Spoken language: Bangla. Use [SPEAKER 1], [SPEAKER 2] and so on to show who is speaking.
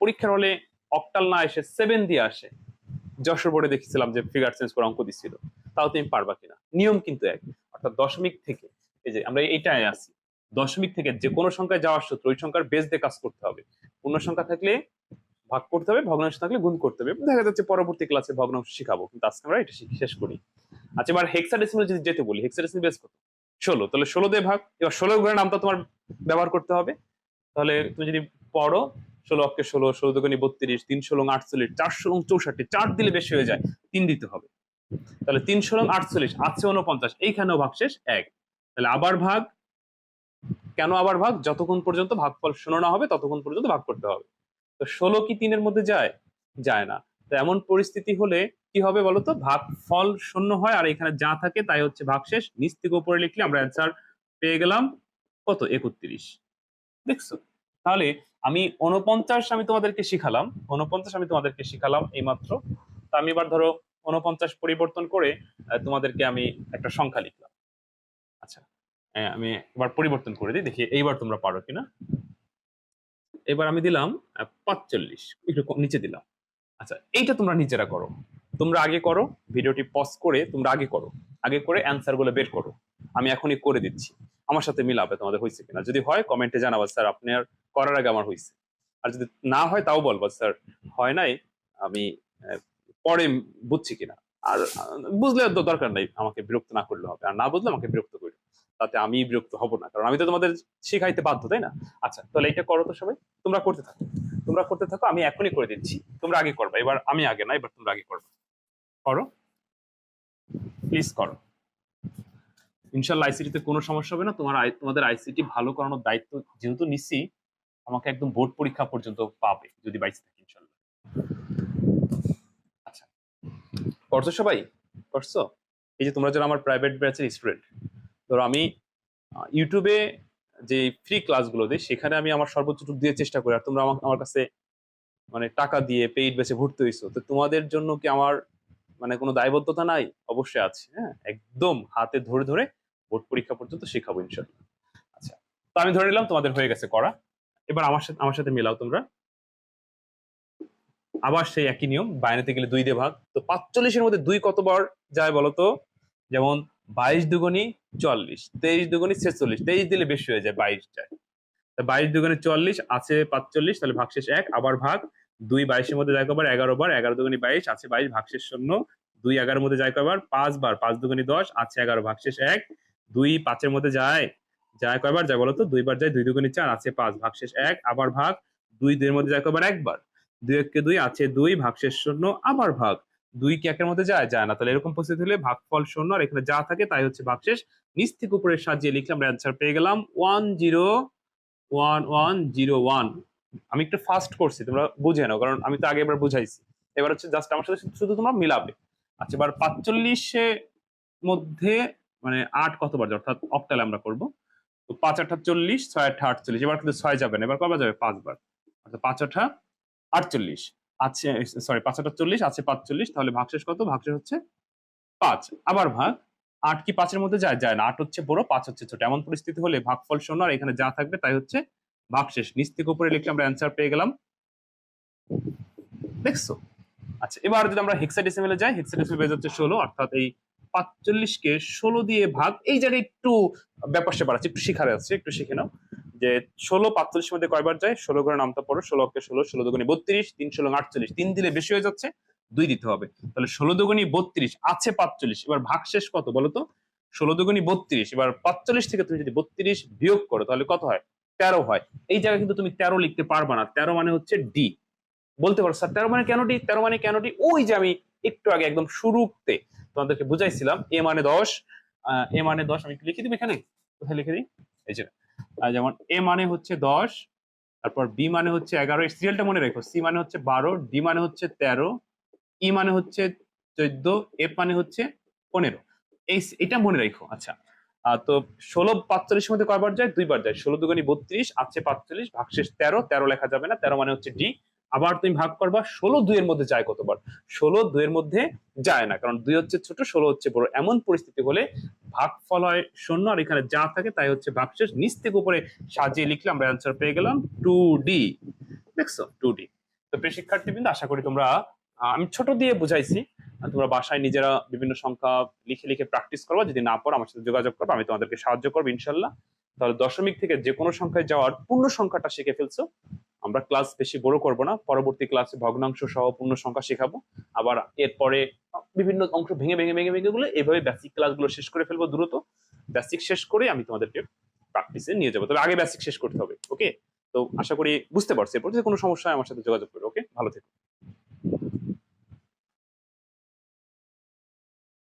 [SPEAKER 1] পরীক্ষার হলে অক্টাল না এসে সেভেন দিয়ে আসে। যশোর বোর্ডে দেখেছিলাম যে ফিগার চেঞ্জ করে অঙ্ক দিচ্ছিল তাও তুমি পারবা কিনা? নিয়ম কিন্তু এক। অর্থাৎ দশমিক থেকে, এই যে আমরা এইটাই আছি, দশমিক থেকে যে কোনো সংখ্যায় যাওয়ার সূত্র, ওই সংখ্যার বেস দিয়ে কাজ করতে হবে। পূর্ণ সংখ্যা থাকলে ভাগ করতে হবে, ভগ্নাংশ থাকলে গুণ করতে হবে। দেখা যাচ্ছে পরবর্তী ক্লাসে ভগ্নাংশ শিখাবো, কিন্তু আজকে আমরা এটা শেষ করি। আচ্ছা এবার হেক্সাডেসিমাল যদি যেতে বলি হেক্সাডেসিমাল বেস কত? ষোলো। তাহলে ষোলো দিয়ে ভাগ, এবার ষোলো ঘরের নামটা তোমার ব্যবহার করতে হবে। তাহলে তুমি যদি পড়ো ষোলো অক্ষে ষোলো ষোলো দোকানি বত্রিশ, তিন ষোলো আটচল্লিশ, চার ষোলো চৌষট্টি, চার দিলে বেশি হয়ে যায়, তিন দিতে হবে। তাহলে তিন ষোলো আটচল্লিশ, আছে উনপঞ্চাশ এইখানেও ভাগশেষ এক। তাহলে আবার ভাগ। কেন আবার ভাগ? যতক্ষণ পর্যন্ত ভাগফল শূন্য না হবে, ততক্ষণ পর্যন্ত ভাগ করতে হবে। তো ষোলো কি তিনের মধ্যে যায়? যায় না। তো এমন পরিস্থিতি হলে কি হবে বলতো? ভাগ ফল শূন্য হয়, আর এখানে যা থাকে তাই হচ্ছে ভাগশেষ নিচ থেকে উপরে লিখলে আমরা অ্যান্সার পেয়ে গেলাম, কত? একত্রিশ। দেখছ? তাহলে আমি উনপঞ্চাশ আমি তোমাদেরকে শিখালাম উনপঞ্চাশ আমি তোমাদেরকে শিখালাম এইমাত্র। তা আমি এবার ধরো উনপঞ্চাশ পরিবর্তন করে তোমাদেরকে আমি একটা সংখ্যা লিখলাম। আচ্ছা আহ, আমি এবার পরিবর্তন করে দিই দেখি এইবার তোমরা পারো কিনা। এবার আমি দিলাম পাঁচচল্লিশ একটু নিচে দিলাম। আচ্ছা এইটা তোমরা নিজেরা করো। তোমরা আগে করো ভিডিওটি পজ করে তোমরা আগে করো। আগে করে অ্যান্সারগুলো বের করো। আমি এখনই করে দিচ্ছি। আমার সাথে মিলাবে তোমাদের হয়েছে কিনা। যদি হয় কমেন্টে জানাব। স্যার আপনার করার আগে আমার হয়েছে আর যদি না হয় তাও বলব, স্যার, হয় নাই, আমি পরে বুঝছি কিনা। আর বুঝলে তো দরকার নাই, আমাকে বিরক্ত না করলে হবে। আর না বুঝলে আমাকে বিরক্ত করবে। তাতে আমি বিরক্ত হব না, কারণ আমি তো তোমাদের শিখাইতে বাধ্য, তাই না? আচ্ছা তাহলে এটা করো তো সবাই। তোমরা করতে থাকো। তোমরা করতে থাকো, আমি এখনই করে দিচ্ছি। তোমরা আগে করবে। এবার আমি আগে না, এবার তোমরা আগে করবে। করো? প্লিজ করো। ইনশাল্লাহ আইসিটিতে কোনো সমস্যা হবে না। তোমার তোমাদের আইসিটি ভালো করানোর দায়িত্ব যেহেতু নিচ্ছি আমাকে একদম বোর্ড পরীক্ষা পর্যন্ত পাবে যদি বাইসে থাকি ইনশাল্লাহ আচ্ছা। করছ সবাই? করছ এই যে তোমরা যারা আমার প্রাইভেট ব্যাচের স্টুডেন্ট ধরো আমি ইউটিউবে যে ফ্রি ক্লাসগুলো দিই, সেখানে আমি আমার সর্বোচ্চটুকু দিয়ে চেষ্টা করি। আর তোমরা আমা- আমার কাছে মানে টাকা দিয়ে পেইড বেছে ভর্তি হয়েছো তো তোমাদের জন্য কি আমার মানে কোনো দায়বদ্ধতা নাই? অবশ্যই আছে হ্যাঁ? একদম হাতে ধরে ধরে বোর্ড পরীক্ষা পর্যন্ত শেখাবো ইনশাল্লাহ আচ্ছা। তো আমি ধরে নিলাম তোমাদের হয়ে গেছে করা। এবার আমার সাথে আমার সাথে মেলাও তোমরা। আবার সেই একই নিয়ম বাইরেতে গেলে দুই দিয়ে ভাগ। তো পাঁচচল্লিশের মধ্যে দুই কতবার যায় বলো তো? যেমন বাইশ দুগুনি চল্লিশ, তেইশ দুগুনি ছেচল্লিশ, তেইশ দিলে বেশি হয়ে যায়, বাইশ যায়। তা বাইশ দুগুনি চল্লিশ আছে পাঁচচল্লিশ, তাহলে ভাগশেষ এক, আবার ভাগ দুই বাইশের মধ্যে যায় কবার এগারো বার, এগারো দুগুনি বাইশ আছে বাইশ ভাগশেষ শূন্য। দুই এগারোর মধ্যে যায় কয়বার পাঁচ বার, পাঁচ দুগুনি দশ আছে এগারো ভাগশেষ এক। দুই পাঁচের মধ্যে যায় যায় কয়বার যায় বলতো? দুইবার যায়, দুই দুগুনি চার, আছে পাঁচ ভাগশেষ এক, আবার ভাগ দুই, দুইয়ের মধ্যে যায় কয়বার? একবার। দুই এককে দুই, আছে দুই ভাগশেষ শূন্য, আবার ভাগ। দুই কি একের মধ্যে যায়? যায় না। তাহলে এরকম পরিস্থিতি হলে ভাগফল শূন্য, আর এখানে যা থাকে তাই হচ্ছে ভাগশেষ নিচ থেকে উপরে সাজিয়ে লিখলে আমরা অ্যান্সার পেয়ে গেলাম one zero one one zero one আমি একটু ফাস্ট করছি, তোমরা বুঝে নাও, কারণ আমি তো আগে এবার বুঝাইছি। এবার হচ্ছে জাস্ট আমার সাথে শুধু তোমরা মিলাবে। আচ্ছা এবার পাঁচচল্লিশে মধ্যে মানে আট কতবার, অর্থাৎ অক্টালে আমরা করব? তো পাঁচ আঠা চল্লিশ, ছয় আঠা আটচল্লিশ। এবার কিন্তু ছয় যাবে না, এবার কবার যাবে? পাঁচবার। অর্থাৎ পাঁচ আঠা আটচল্লিশ। আছে সরি পাঁচ আঠা চল্লিশ, আছে পাঁচচল্লিশ তাহলে ভাগশেষ কত? ভাগশেষ হচ্ছে পাঁচ। আবার ভাগ, আট কি পাঁচের মধ্যে যায়? যায় না। আট হচ্ছে বড়, পাঁচ হচ্ছে ছোট। এমন পরিস্থিতি হলে ভাগফল শূন্য, আর এখানে যা থাকবে তাই হচ্ছে ভাগশেষ। নিচ থেকে উপরে লিখলে আমরা অ্যান্সার পেয়ে গেলাম। দেখছ? আচ্ছা এবার যদি আমরা হেক্সাডেসিমেলে যাই হেক্সাডেসিমেল বেজ হচ্ছে ষোলো, অর্থাৎ এই পাঁচচল্লিশকে ষোলো দিয়ে ভাগ। এই জায়গায় একটু ব্যাপার স্যাপার আছে, একটু শিখার আছে, একটু শিখে নাও। যে ষোলো পাঁচচল্লিশের মধ্যে কয়বার যায়? ষোলো করে নামতে পড়ো, ষোলো অক্ষে ষোলো ষোলো দুগুনি বত্রিশ, তিন ষোলো আটচল্লিশ। তিন দিলে বেশি হয়ে যাচ্ছে, দুই দিতে হবে। তাহলে ষোলো দুগুনি বত্রিশ, আছে পাঁচচল্লিশ। এবার ভাগশেষ কত বলো তো? ষোলো দুগুনি বত্রিশ, এবার পাঁচচল্লিশ থেকে তুমি যদি বত্রিশ বিয়োগ করো, তাহলে কত হয়? তেরো হয়। এই জায়গায় কিন্তু তুমি তেরো লিখতে পারবা না। তেরো মানে হচ্ছে ডি বলতে পারো, স্যার, তেরো মানে কেন ডি তেরো মানে কেন ডি ওই যে আমি একটু আগে একদম শুরুতে তোমাদেরকে বুঝাইছিলাম এ মানে দশ এ মানে দশ, আমি একটু লিখে দিবো এখানে? কোথায় লিখে দিই? এই যে যেমন এ মানে হচ্ছে দশ, তারপর বি মানে হচ্ছে এগারো, এই সিরিয়ালটা মনে রেখো সি মানে হচ্ছে বারো ডি মানে হচ্ছে তেরো ই মানে হচ্ছে চোদ্দ এফ মানে হচ্ছে পনেরো। এই এটা মনে রেখো আচ্ছা। তো ষোলো পাঁচচল্লিশের মধ্যে কয়বার যায়? দুইবার যায়। ষোলো দুগুনি বত্রিশ, আছে পাঁচচল্লিশ, ভাগশেষ তেরো তেরো লেখা যাবে না, তেরো মানে হচ্ছে ডি আবার তুমি ভাগ করবা, ষোলো দুইয়ের মধ্যে যায় কতবার? ষোলো দুইয়ের মধ্যে যায় না, কারণ দুই হচ্ছে ছোট, ষোলো হচ্ছে বড়। এমন পরিস্থিতি হলে ভাগফল হয় শূন্য, আর এখানে যা থাকে তাই হচ্ছে ভাগশেষ। নিচ থেকে উপরে সাজিয়ে লিখলে আমরা অ্যান্সার পেয়ে গেলাম টু ডি দেখছ? টু ডি তো প্রিয় শিক্ষার্থীবৃন্দ, আশা করি তোমরা আমি ছোট দিয়ে বুঝাইছি। তোমরা বাসায় নিজেরা বিভিন্ন সংখ্যা লিখে লিখে প্র্যাকটিস করবা। যদি না পড়ো আমার সাথে যোগাযোগ করব, আমি তোমাদেরকে সাহায্য করব, ইনশাল্লাহ। তাহলে দশমিক থেকে যে কোনো সংখ্যায় যাওয়ার পূর্ণ সংখ্যাটা শিখে ফেলছো। আমরা ক্লাস বেশি বড় করব না, পরবর্তী ক্লাসে ভগ্নাংশ সহ পূর্ণ সংখ্যা শেখাবো। আবার এরপরে বিভিন্ন অংশ ভেঙে ভেঙে ভেঙে ভেঙে গুলো এভাবে বেসিক ক্লাসগুলো শেষ করে ফেলব দ্রুত। বেসিক শেষ করে আমি তোমাদেরকে প্র্যাকটিসে নিয়ে যাব। তবে আগে বেসিক শেষ করতে হবে ওকে তো আশা করি বুঝতে পারছি, এরপর যদি কোনো সমস্যা আমার সাথে যোগাযোগ করবে ওকে ভালো থেকো।